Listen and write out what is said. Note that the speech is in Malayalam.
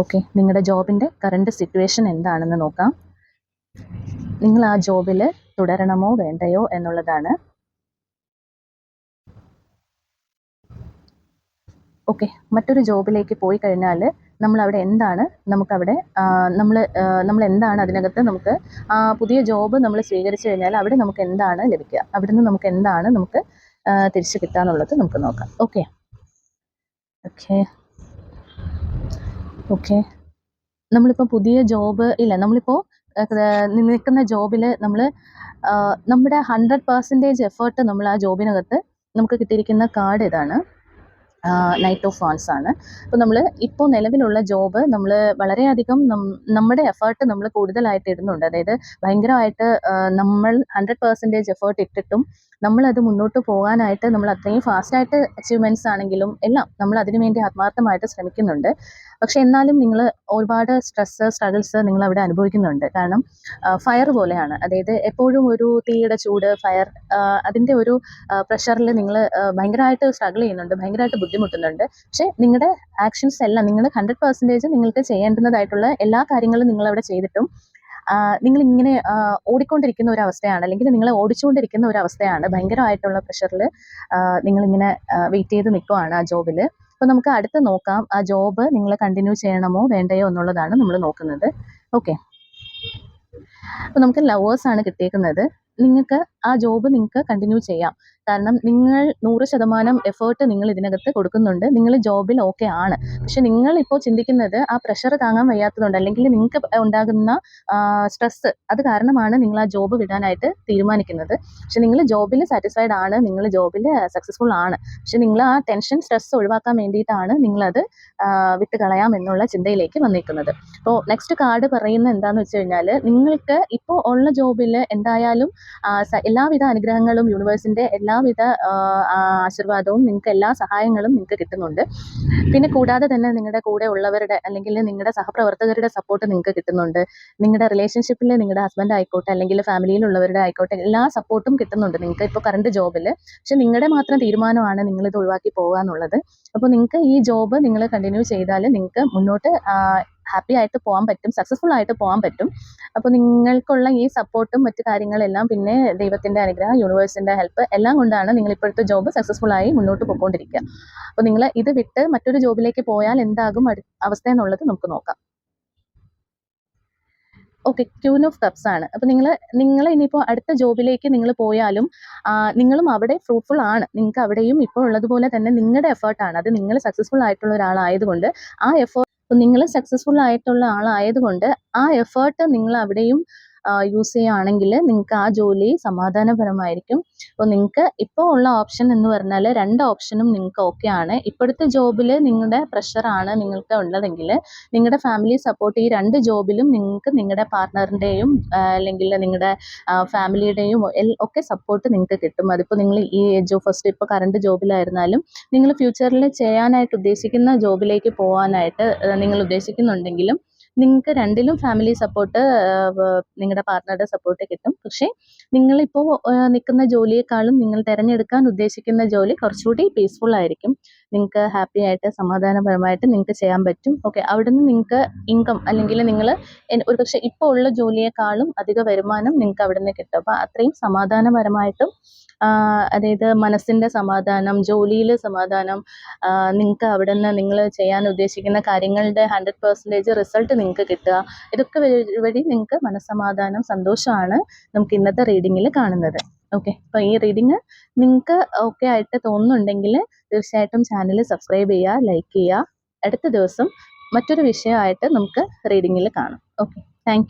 ഓക്കെ നിങ്ങളുടെ ജോബിന്റെ കറണ്ട് സിറ്റുവേഷൻ എന്താണെന്ന് നോക്കാം. നിങ്ങൾ ആ ജോബിൽ തുടരണമോ വേണ്ടയോ എന്നുള്ളതാണ്. ഓക്കെ മറ്റൊരു ജോബിലേക്ക് പോയി കഴിഞ്ഞാൽ നമ്മൾ അവിടെ എന്താണ്? നമുക്കവിടെ നമ്മൾ നമ്മൾ എന്താണ് അതിനകത്ത് നമുക്ക് പുതിയ ജോബ് നമ്മൾ സ്വീകരിച്ചു കഴിഞ്ഞാൽ അവിടെ നമുക്ക് എന്താണ് ലഭിക്കുക? അവിടുന്ന് നമുക്ക് എന്താണ് നമുക്ക് തിരിച്ചു കിട്ടുക നമുക്ക് നോക്കാം. ഓക്കെ ഓക്കെ ഓക്കെ നമ്മളിപ്പോൾ പുതിയ ജോബ് ഇല്ല നമ്മളിപ്പോൾ നിൽക്കുന്ന ജോബിൽ നമ്മൾ നമ്മുടെ ഹൺഡ്രഡ് പേഴ്സന്റേജ് എഫേർട്ട് നമ്മൾ ആ ജോബിനകത്ത് നമുക്ക് കിട്ടിയിരിക്കുന്ന കാർഡ് ഇതാണ്. നൈറ്റ് ഓഫ് ഫാൾസ് ആണ്. അപ്പോൾ നമ്മൾ ഇപ്പോൾ നിലവിലുള്ള ജോബ് നമ്മൾ വളരെയധികം നമ്മുടെ എഫേർട്ട് നമ്മൾ കൂടുതലായിട്ട് ഇടുന്നുണ്ട്. അതായത് ഭയങ്കരമായിട്ട് നമ്മൾ ഹൺഡ്രഡ് പെർസെന്റേജ് എഫേർട്ട് ഇട്ടിട്ടും നമ്മളത് മുന്നോട്ട് പോകാനായിട്ട് നമ്മൾ അത്രയും ഫാസ്റ്റായിട്ട് അച്ചീവ്മെന്റ്സ് ആണെങ്കിലും എല്ലാം നമ്മൾ അതിനു വേണ്ടി ആത്മാർത്ഥമായിട്ട് ശ്രമിക്കുന്നുണ്ട്. പക്ഷെ എന്നാലും നിങ്ങൾ ഒരുപാട് സ്ട്രെസ്സ് സ്ട്രഗിൾസ് നിങ്ങൾ അവിടെ അനുഭവിക്കുന്നുണ്ട്. കാരണം ഫയർ പോലെയാണ്. അതായത് എപ്പോഴും ഒരു തീയുടെ ചൂട് ഫയർ അതിന്റെ ഒരു പ്രഷറിൽ നിങ്ങൾ ഭയങ്കരമായിട്ട് സ്ട്രഗിൾ ചെയ്യുന്നുണ്ട് ഭയങ്കരമായിട്ട് ബുദ്ധിമുട്ടുന്നുണ്ട്. പക്ഷേ നിങ്ങളുടെ ആക്ഷൻസ് എല്ലാം നിങ്ങൾ ഹൺഡ്രഡ് പെർസെന്റേജ് നിങ്ങൾക്ക് ചെയ്യേണ്ടുന്നതായിട്ടുള്ള എല്ലാ കാര്യങ്ങളും നിങ്ങൾ അവിടെ ചെയ്തിട്ടും നിങ്ങൾ ഇങ്ങനെ ഓടിക്കൊണ്ടിരിക്കുന്ന ഒരു അവസ്ഥയാണ് അല്ലെങ്കിൽ നിങ്ങൾ ഓടിച്ചുകൊണ്ടിരിക്കുന്ന ഒരു അവസ്ഥയാണ് ഭയങ്കരമായിട്ടുള്ള പ്രഷറിൽ നിങ്ങളിങ്ങനെ വെയിറ്റ് ചെയ്ത് നിൽക്കുവാണ് ആ ജോബിൽ അപ്പോൾ നമുക്ക് അടുത്ത് നോക്കാം ആ ജോബ് നിങ്ങൾ കണ്ടിന്യൂ ചെയ്യണമോ വേണ്ടയോ എന്നുള്ളതാണ് നമ്മൾ നോക്കുന്നത്. ഓക്കെ അപ്പോൾ നമുക്ക് ലവേഴ്സാണ് കിട്ടിയേക്കുന്നത്. നിങ്ങൾക്ക് ആ ജോബ് നിങ്ങൾക്ക് കണ്ടിന്യൂ ചെയ്യാം. കാരണം നിങ്ങൾ നൂറ് ശതമാനം എഫേർട്ട് നിങ്ങൾ ഇതിനകത്ത് കൊടുക്കുന്നുണ്ട്. നിങ്ങൾ ജോബിൽ ഓക്കെ ആണ്. പക്ഷെ നിങ്ങൾ ഇപ്പോൾ ചിന്തിക്കുന്നത് ആ പ്രഷർ താങ്ങാൻ വയ്യാത്തതുകൊണ്ട് അല്ലെങ്കിൽ നിങ്ങൾക്ക് ഉണ്ടാകുന്ന സ്ട്രെസ് അത് കാരണമാണ് നിങ്ങൾ ആ ജോബ് വിടാനായിട്ട് തീരുമാനിക്കുന്നത്. പക്ഷെ നിങ്ങൾ ജോബിൽ സാറ്റിസ്ഫൈഡ് ആണ്. നിങ്ങൾ ജോബിൽ സക്സസ്ഫുൾ ആണ്. പക്ഷെ നിങ്ങൾ ആ ടെൻഷൻ സ്ട്രെസ് ഒഴിവാക്കാൻ വേണ്ടിയിട്ടാണ് നിങ്ങളത് വിട്ട് കളയാം എന്നുള്ള ചിന്തയിലേക്ക് വന്നിരിക്കുന്നത് അപ്പോൾ നെക്സ്റ്റ് കാർഡ് പറയുന്നത് എന്താണെന്ന് വെച്ച് കഴിഞ്ഞാൽ നിങ്ങൾക്ക് ഇപ്പോൾ ഉള്ള ജോബിൽ എന്തായാലും എല്ലാവിധ അനുഗ്രഹങ്ങളും യൂണിവേഴ്സിന്റെ എല്ലാവിധ ആശീർവാദവും നിങ്ങൾക്ക് എല്ലാ സഹായങ്ങളും നിങ്ങൾക്ക് കിട്ടുന്നുണ്ട്. പിന്നെ കൂടാതെ തന്നെ നിങ്ങളുടെ കൂടെ ഉള്ളവരുടെ അല്ലെങ്കിൽ നിങ്ങളുടെ സഹപ്രവർത്തകരുടെ സപ്പോർട്ട് നിങ്ങൾക്ക് കിട്ടുന്നുണ്ട്. നിങ്ങളുടെ റിലേഷൻഷിപ്പിൽ നിങ്ങളുടെ ഹസ്ബൻഡ് ആയിക്കോട്ടെ അല്ലെങ്കിൽ ഫാമിലിയിലുള്ളവരുടെ ആയിക്കോട്ടെ എല്ലാ സപ്പോർട്ടും കിട്ടുന്നുണ്ട് നിങ്ങൾക്ക് ഇപ്പോൾ കറണ്ട് ജോബിൽ പക്ഷെ നിങ്ങളുടെ മാത്രം തീരുമാനമാണ് നിങ്ങളിത് ഒഴിവാക്കി പോകുക എന്നുള്ളത് അപ്പോൾ നിങ്ങൾക്ക് ഈ ജോബ് നിങ്ങൾ കണ്ടിന്യൂ ചെയ്താൽ നിങ്ങൾക്ക് മുന്നോട്ട് ഹാപ്പി ആയിട്ട് പോകാൻ പറ്റും സക്സസ്ഫുൾ ആയിട്ട് പോകാൻ പറ്റും. അപ്പോൾ നിങ്ങൾക്കുള്ള ഈ സപ്പോർട്ടും മറ്റു കാര്യങ്ങളെല്ലാം പിന്നെ ദൈവത്തിന്റെ അനുഗ്രഹം യൂണിവേഴ്സിന്റെ ഹെൽപ്പ് എല്ലാം കൊണ്ടാണ് നിങ്ങൾ ഇപ്പോഴത്തെ ജോബ് സക്സസ്ഫുൾ ആയി മുന്നോട്ട് പോയിക്കൊണ്ടിരിക്കുക. അപ്പോൾ നിങ്ങൾ ഇത് വിട്ട് മറ്റൊരു ജോബിലേക്ക് പോയാൽ എന്താകും അവസ്ഥ എന്നുള്ളത് നമുക്ക് നോക്കാം. ഓക്കെ ക്യൂൻ ഓഫ് കപ്സ് ആണ്. അപ്പോൾ നിങ്ങൾ നിങ്ങൾ ഇനിയിപ്പോൾ അടുത്ത ജോബിലേക്ക് നിങ്ങൾ പോയാലും നിങ്ങളും അവിടെ ഫ്രൂട്ട്ഫുൾ ആണ്. നിങ്ങൾക്ക് അവിടെയും ഇപ്പോൾ ഉള്ളതുപോലെ തന്നെ നിങ്ങളുടെ എഫേർട്ടാണ് അത് നിങ്ങൾ സക്സസ്ഫുൾ ആയിട്ടുള്ള ഒരാളായതുകൊണ്ട് ആ എഫേർട്ട് നിങ്ങൾ സക്സസ്ഫുൾ ആയിട്ടുള്ള ആളായതുകൊണ്ട് ആ എഫേർട്ട് നിങ്ങൾ അവിടെയും യൂസ് ചെയ്യുകയാണെങ്കിൽ നിങ്ങൾക്ക് ആ ജോലി സമാധാനപരമായിരിക്കും. അപ്പോൾ നിങ്ങൾക്ക് ഇപ്പോൾ ഉള്ള ഓപ്ഷൻ എന്ന് പറഞ്ഞാൽ രണ്ട് ഓപ്ഷനും നിങ്ങൾക്ക് ഓക്കെ ആണ്. ഇപ്പോഴത്തെ ജോബിൽ നിങ്ങളുടെ പ്രഷറാണ് നിങ്ങൾക്ക് ഉള്ളതെങ്കിൽ നിങ്ങളുടെ ഫാമിലി സപ്പോർട്ട് ഈ രണ്ട് ജോബിലും നിങ്ങൾക്ക് നിങ്ങളുടെ പാർട്ട്ണറിന്റെയും അല്ലെങ്കിൽ നിങ്ങളുടെ ഫാമിലിയുടെയും ഒക്കെ സപ്പോർട്ട് നിങ്ങൾക്ക് കിട്ടും. അതിപ്പോൾ നിങ്ങൾ ഈ ജോ ഫസ്റ്റ് ഇപ്പോൾ കറണ്ട് ജോബിലായിരുന്നാലും നിങ്ങൾ ഫ്യൂച്ചറിൽ ചെയ്യാനായിട്ട് ഉദ്ദേശിക്കുന്ന ജോബിലേക്ക് പോകാനായിട്ട് നിങ്ങൾ ഉദ്ദേശിക്കുന്നുണ്ടെങ്കിലും നിങ്ങൾക്ക് രണ്ടിലും ഫാമിലി സപ്പോർട്ട് നിങ്ങളുടെ പാർട്ട്ണറുടെ സപ്പോർട്ട് കിട്ടും. പക്ഷേ നിങ്ങളിപ്പോൾ നിൽക്കുന്ന ജോലിയെക്കാളും നിങ്ങൾ തിരഞ്ഞെടുക്കാൻ ഉദ്ദേശിക്കുന്ന ജോലി കുറച്ചുകൂടി പീസ്ഫുൾ ആയിരിക്കും. നിങ്ങൾക്ക് ഹാപ്പി ആയിട്ട് സമാധാനപരമായിട്ട് നിങ്ങൾക്ക് ചെയ്യാൻ പറ്റും. ഓക്കെ അവിടെ നിന്ന് നിങ്ങൾക്ക് ഇൻകം അല്ലെങ്കിൽ നിങ്ങൾ ഒരു പക്ഷേ ഇപ്പോൾ ഉള്ള ജോലിയെക്കാളും അധിക വരുമാനം നിങ്ങൾക്ക് അവിടെ നിന്ന് കിട്ടും. അപ്പോൾ അത്രയും സമാധാനപരമായിട്ടും അതായത് മനസ്സിന്റെ സമാധാനം ജോലിയിൽ സമാധാനം നിങ്ങൾക്ക് അവിടെ നിന്ന് നിങ്ങൾ ചെയ്യാൻ ഉദ്ദേശിക്കുന്ന കാര്യങ്ങളുടെ ഹൺഡ്രഡ് പെർസെന്റേജ് റിസൾട്ട് നിങ്ങൾക്ക് കിട്ടുക. ഇതൊക്കെ വഴി- നിങ്ങൾക്ക് മനസ്സമാധാനം സന്തോഷമാണ് നമുക്ക് ഇന്നത്തെ റീഡിങ്ങിൽ കാണുന്നത്. ഓക്കെ അപ്പോൾ ഈ റീഡിങ് നിങ്ങൾക്ക് ഓക്കെ ആയിട്ട് തോന്നുന്നുണ്ടെങ്കിൽ തീർച്ചയായിട്ടും ചാനൽ സബ്സ്ക്രൈബ് ചെയ്യുക ലൈക്ക് ചെയ്യുക. അടുത്ത ദിവസം മറ്റൊരു വിഷയമായിട്ട് നമുക്ക് റീഡിങ്ങിൽ കാണാം. Okay thank